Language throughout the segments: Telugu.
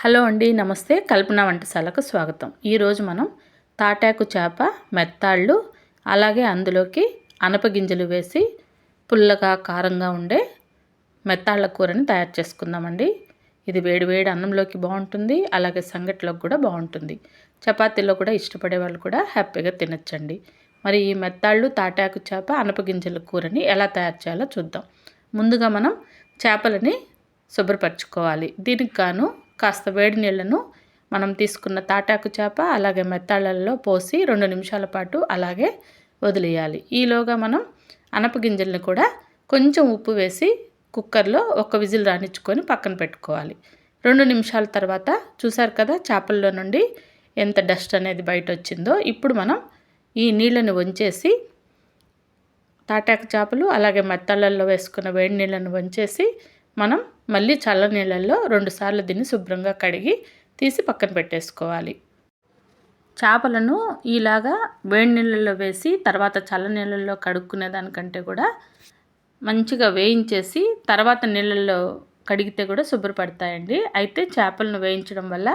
హలో అండి నమస్తే. కల్పన వంటశాలకు స్వాగతం. ఈరోజు మనం తాటాకు చేప మెత్తాళ్ళు అలాగే అందులోకి అనపగింజలు వేసి పుల్లగా కారంగా ఉండే మెత్తాళ్ళ కూరని తయారు చేసుకుందామండి. ఇది వేడి వేడి అన్నంలోకి బాగుంటుంది అలాగే సంగటిలోకి కూడా బాగుంటుంది. చపాతీలో కూడా ఇష్టపడే వాళ్ళు కూడా హ్యాపీగా తినచ్చండి. మరి ఈ మెత్తాళ్ళు తాటాకు చేప అనపగింజల కూరని ఎలా తయారు చేయాలో చూద్దాం. ముందుగా మనం చేపలని శుభ్రపరచుకోవాలి. దీనికి గాను కాస్త వేడి నీళ్ళను మనం తీసుకున్న తాటాకు చేప అలాగే మెత్తాళ్ళల్లో పోసి రెండు నిమిషాల పాటు అలాగే వదిలేయాలి. ఈలోగా మనం అనపగింజలను కూడా కొంచెం ఉప్పు వేసి కుక్కర్లో ఒక విజిల్ రాణించుకొని పక్కన పెట్టుకోవాలి. రెండు నిమిషాల తర్వాత చూసారు కదా చేపల్లో నుండి ఎంత డస్ట్ అనేది బయట వచ్చిందో ఇప్పుడు మనం ఈ నీళ్ళని వంచేసి తాటాకు చేపలు అలాగే మెత్తళ్ళల్లో వేసుకున్న వేడి నీళ్ళను వంచేసి మనం మళ్ళీ చల్ల నీళ్ళల్లో రెండుసార్లు దీన్ని శుభ్రంగా కడిగి తీసి పక్కన పెట్టేసుకోవాలి. చేపలను ఇలాగా వేడి నీళ్ళల్లో వేసి తర్వాత చల్ల నీళ్ళల్లో కడుక్కునే దానికంటే కూడా మంచిగా వేయించేసి తర్వాత నీళ్ళల్లో కడిగితే కూడా శుభ్రపడతాయండి. అయితే చేపలను వేయించడం వల్ల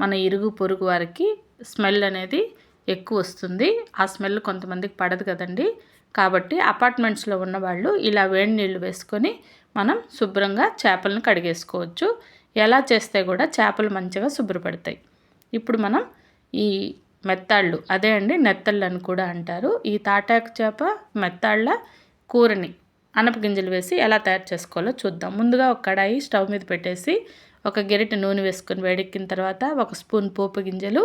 మన ఇరుగు పొరుగు వారికి స్మెల్ అనేది ఎక్కువ వస్తుంది. ఆ స్మెల్ కొంతమందికి పడదు కదండి. కాబట్టి అపార్ట్మెంట్స్లో ఉన్నవాళ్ళు ఇలా వేడి నీళ్ళు వేసుకొని మనం శుభ్రంగా చేపలను కడిగేసుకోవచ్చు. ఎలా చేస్తే కూడా చేపలు మంచిగా శుభ్రపడతాయి. ఇప్పుడు మనం ఈ మెత్తాళ్ళు అదే అండి నెత్తళ్ళు అని కూడా అంటారు. ఈ తాటాకు చేప మెత్తాళ్ళ కూరని అనపగింజలు వేసి ఎలా తయారు చేసుకోవాలో చూద్దాం. ముందుగా ఒక కడాయి స్టవ్ మీద పెట్టేసి ఒక గెరిట నూనె వేసుకొని వేడెక్కిన తర్వాత ఒక స్పూన్ పోపు గింజలు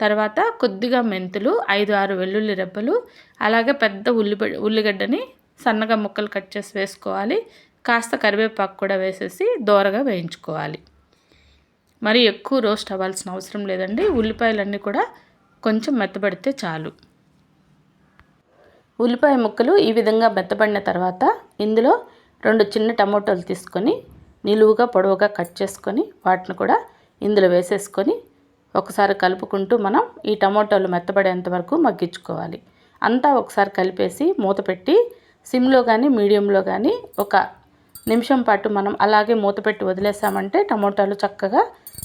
తర్వాత కొద్దిగా మెంతులు ఐదు ఆరు వెల్లుల్లి రెబ్బలు అలాగే పెద్ద ఉల్లి ఉల్లిగడ్డని సన్నగా ముక్కలు కట్ చేసి వేసుకోవాలి. కాస్త కరివేపాకు కూడా వేసేసి దోరగా వేయించుకోవాలి. మరి ఎక్కువ రోస్ట్ అవ్వాల్సిన అవసరం లేదండి. ఉల్లిపాయలన్నీ కూడా కొంచెం మెత్తబడితే చాలు. ఉల్లిపాయ ముక్కలు ఈ విధంగా మెత్తబడిన తర్వాత ఇందులో రెండు చిన్న టమోటాలు తీసుకొని నిలువుగా పొడవుగా కట్ చేసుకొని వాటిని కూడా ఇందులో వేసేసుకొని ఒకసారి కలుపుకుంటూ మనం ఈ టమోటాలు మెత్తబడేంత వరకు మగ్గించుకోవాలి. అంతా ఒకసారి కలిపేసి మూత పెట్టి సిమ్లో కానీ మీడియంలో కానీ ఒక నిమిషం పాటు మనం అలాగే మూత పెట్టి వదిలేసామంటే టమోటాలు చక్కగా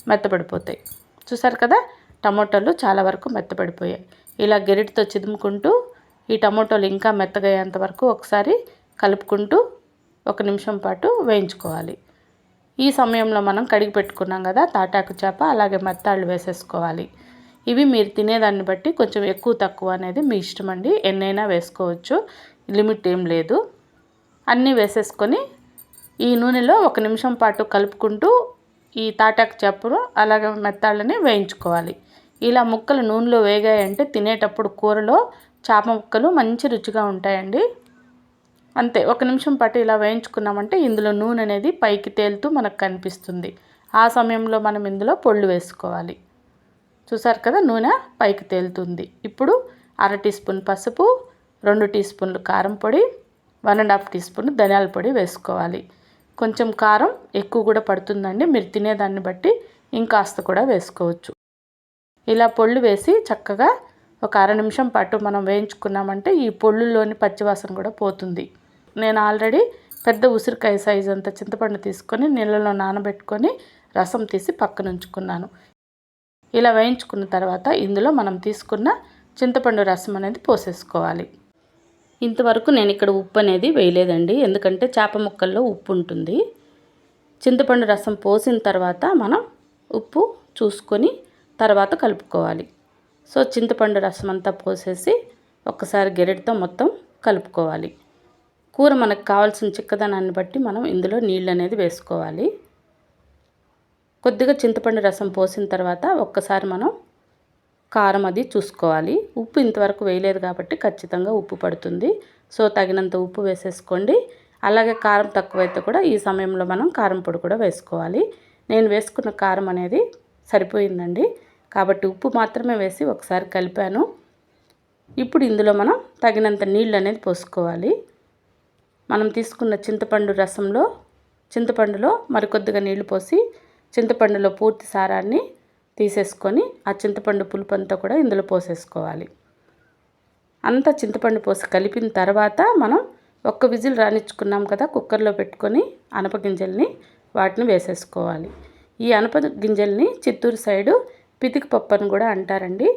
మెత్తపడిపోతాయి చూసారు కదా? టమోటాలు చాలా వరకు మెత్తపడిపోయాయి ఇలా గెరిటితో చిదుముకుంటూ ఈ టమోటాలు ఇంకా మెత్తగయ్యేంత వరకు ఒకసారి కలుపుకుంటూ ఒక నిమిషం పాటు వేయించుకోవాలి. ఈ సమయంలో మనం కడిగి పెట్టుకున్నాం కదా తాటాకు చేప అలాగే మెత్తాళ్ళు వేసేసుకోవాలి. ఇవి మీరు తినేదాన్ని బట్టి కొంచెం ఎక్కువ తక్కువ అనేది మీ ఇష్టం అండి. ఎన్నైనా వేసుకోవచ్చు లిమిట్ ఏం లేదు. అన్నీ వేసేసుకొని ఈ నూనెలో ఒక నిమిషం పాటు కలుపుకుంటూ ఈ తాటాకు చేపను అలాగే మెత్తాళ్ళని వేయించుకోవాలి. ఇలా ముక్కలు నూనెలో వేగాయంటే తినేటప్పుడు కూరలో చేప ముక్కలు మంచి రుచిగా ఉంటాయండి. అంతే ఒక నిమిషం పాటు ఇలా వేయించుకున్నామంటే ఇందులో నూనె అనేది పైకి తేలుతూ మనకు కనిపిస్తుంది. ఆ సమయంలో మనం ఇందులో పొళ్ళు వేసుకోవాలి. చూసారు కదా నూనె పైకి తేలుతుంది. ఇప్పుడు అర టీ స్పూన్ పసుపు రెండు టీ స్పూన్లు కారం పొడి one and half tea spoon ధనియాల పొడి వేసుకోవాలి. కొంచెం కారం ఎక్కువ కూడా పడుతుందండి మీరు తినేదాన్ని బట్టి ఇంకాస్త కూడా వేసుకోవచ్చు. ఇలా పొళ్ళు వేసి చక్కగా ఒక అర నిమిషం పాటు మనం వేయించుకున్నామంటే ఈ పొళ్ళులోని పచ్చివాసన కూడా పోతుంది. నేను ఆల్రెడీ పెద్ద ఉసిరికాయ సైజు అంత చింతపండు తీసుకొని నీళ్ళలో నానబెట్టుకొని రసం తీసి పక్కన ఉంచుకున్నాను. ఇలా వేయించుకున్న తర్వాత ఇందులో మనం తీసుకున్న చింతపండు రసం అనేది పోసేసుకోవాలి. ఇంతవరకు నేను ఇక్కడ ఉప్పు అనేది వేయలేదండి. ఎందుకంటే చేప ముక్కల్లో ఉప్పు ఉంటుంది. చింతపండు రసం పోసిన తర్వాత మనం ఉప్పు చూసుకొని తర్వాత కలుపుకోవాలి. సో చింతపండు రసం అంతా పోసేసి ఒక్కసారి గెరెటితో మొత్తం కలుపుకోవాలి. కూర మనకు కావాల్సిన చిక్కదనాన్ని బట్టి మనం ఇందులో నీళ్ళు అనేది వేసుకోవాలి. కొద్దిగా చింతపండు రసం పోసిన తర్వాత ఒక్కసారి మనం కారం అది చూసుకోవాలి. ఉప్పు ఇంతవరకు వేయలేదు కాబట్టి ఖచ్చితంగా ఉప్పు పడుతుంది. సో తగినంత ఉప్పు వేసేసుకోండి. అలాగే కారం తక్కువైతే కూడా ఈ సమయంలో మనం కారం పొడి కూడా వేసుకోవాలి. నేను వేసుకున్న కారం అనేది సరిపోయిందండి. కాబట్టి ఉప్పు మాత్రమే వేసి ఒకసారి కలిపాను. ఇప్పుడు ఇందులో మనం తగినంత నీళ్ళు అనేది పోసుకోవాలి. మనం తీసుకున్న చింతపండు రసంలో చింతపండులో మరికొద్దిగా నీళ్ళు పోసి చింతపండులో పూర్తి సారాన్ని తీసేసుకొని ఆ చింతపండు పులుపు అంతా కూడా ఇందులో పోసేసుకోవాలి. అంతా చింతపండు పోసి కలిపిన తర్వాత మనం ఒక్క విజిల్ రానిచ్చుకున్నాం కదా కుక్కర్లో పెట్టుకొని అనపగింజల్ని వాటిని వేసేసుకోవాలి. ఈ అనప గింజల్ని చిత్తూరు సైడు పితికి పప్పు అని కూడా అంటారండి.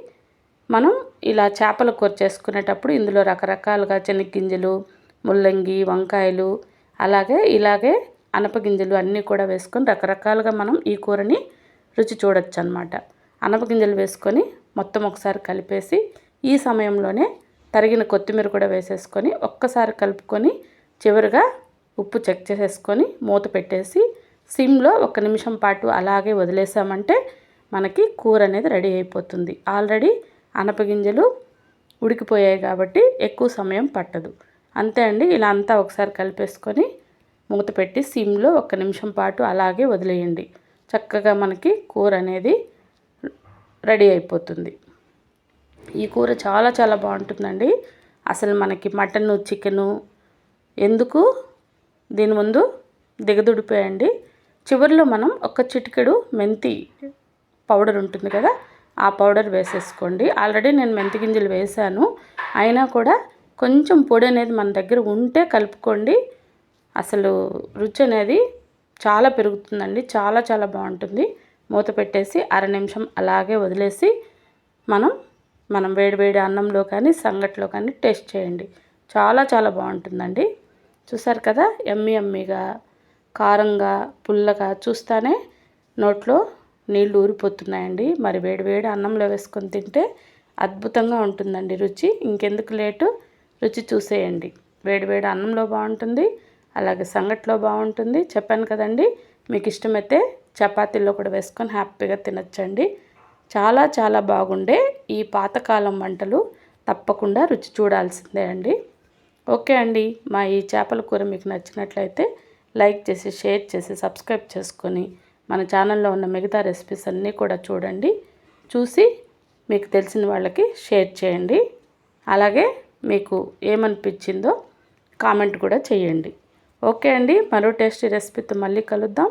మనం ఇలా చేపల కూర చేసుకునేటప్పుడు ఇందులో రకరకాలుగా చెనిగ్గింజలు ముల్లంగి వంకాయలు అలాగే ఇలాగే అనపగింజలు అన్నీ కూడా వేసుకొని రకరకాలుగా మనం ఈ కూరని రుచి చూడొచ్చు అనమాట అనపగింజలు వేసుకొని మొత్తం ఒకసారి కలిపేసి ఈ సమయంలోనే తరిగిన కొత్తిమీర కూడా వేసేసుకొని ఒక్కసారి కలుపుకొని చివరిగా ఉప్పు చెక్ చేసేసుకొని మూత పెట్టేసి సిమ్లో ఒక నిమిషం పాటు అలాగే వదిలేసామంటే మనకి కూర అనేది రెడీ అయిపోతుంది. ఆల్రెడీ అనపగింజలు ఉడికిపోయాయి కాబట్టి ఎక్కువ సమయం పట్టదు. అంతే అండి ఇలా అంతా ఒకసారి కలిపేసుకొని మూత పెట్టి సిమ్లో ఒక నిమిషం పాటు అలాగే వదిలేయండి. చక్కగా మనకి కూర అనేది రెడీ అయిపోతుంది. ఈ కూర చాలా చాలా బాగుంటుందండి. అసలు మనకి మటను చికెను ఎందుకు దీని ముందు దిగదుడిపోయండి. చివరిలో మనం ఒక చిటికెడు మెంతి పౌడర్ ఉంటుంది కదా ఆ పౌడర్ వేసేసుకోండి. ఆల్రెడీ నేను మెంతి గింజలు వేసాను అయినా కూడా కొంచెం పొడి అనేది మన దగ్గర ఉంటే కలుపుకోండి. అసలు రుచి అనేది చాలా పెరుగుతుందండి. చాలా చాలా బాగుంటుంది. మూత పెట్టేసి అర నిమిషం అలాగే వదిలేసి మనం మనం వేడివేడి అన్నంలో కానీ సంగట్లో కానీ టేస్ట్ చేయండి. చాలా చాలా బాగుంటుందండి. చూసారు కదా? ఎమ్మి ఎమ్మిగా కారంగా పుల్లగా చూస్తానే నోట్లో నీళ్ళు ఊరిపోతున్నాయండి. మరి వేడి వేడి అన్నంలో వేసుకొని తింటే అద్భుతంగా ఉంటుందండి రుచి. ఇంకెందుకు లేటు? రుచి చూసేయండి. వేడి వేడి అన్నంలో బాగుంటుంది అలాగే సంగట్లో బాగుంటుంది. చెప్పాను కదండి మీకు ఇష్టమైతే చపాతీల్లో కూడా వేసుకొని హ్యాపీగా తినచ్చండి. చాలా చాలా బాగుండే ఈ పాతకాలం వంటలు. తప్పకుండా రుచి చూడాల్సిందే అండి. ఓకే అండి మా ఈ చేపల కూర మీకు నచ్చినట్లయితే లైక్ చేసి షేర్ చేసి సబ్స్క్రైబ్ చేసుకొని మన ఛానల్లో ఉన్న మిగతా రెసిపీస్ అన్నీ కూడా చూడండి. చూసి మీకు తెలిసిన వాళ్ళకి షేర్ చేయండి. అలాగే మీకు ఏమనిపించిందో కామెంట్ కూడా చేయండి. ఓకే అండి మరో టేస్టీ రెసిపీతో మళ్ళీ కలుద్దాం.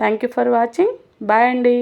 Thank you for watching bye అండి.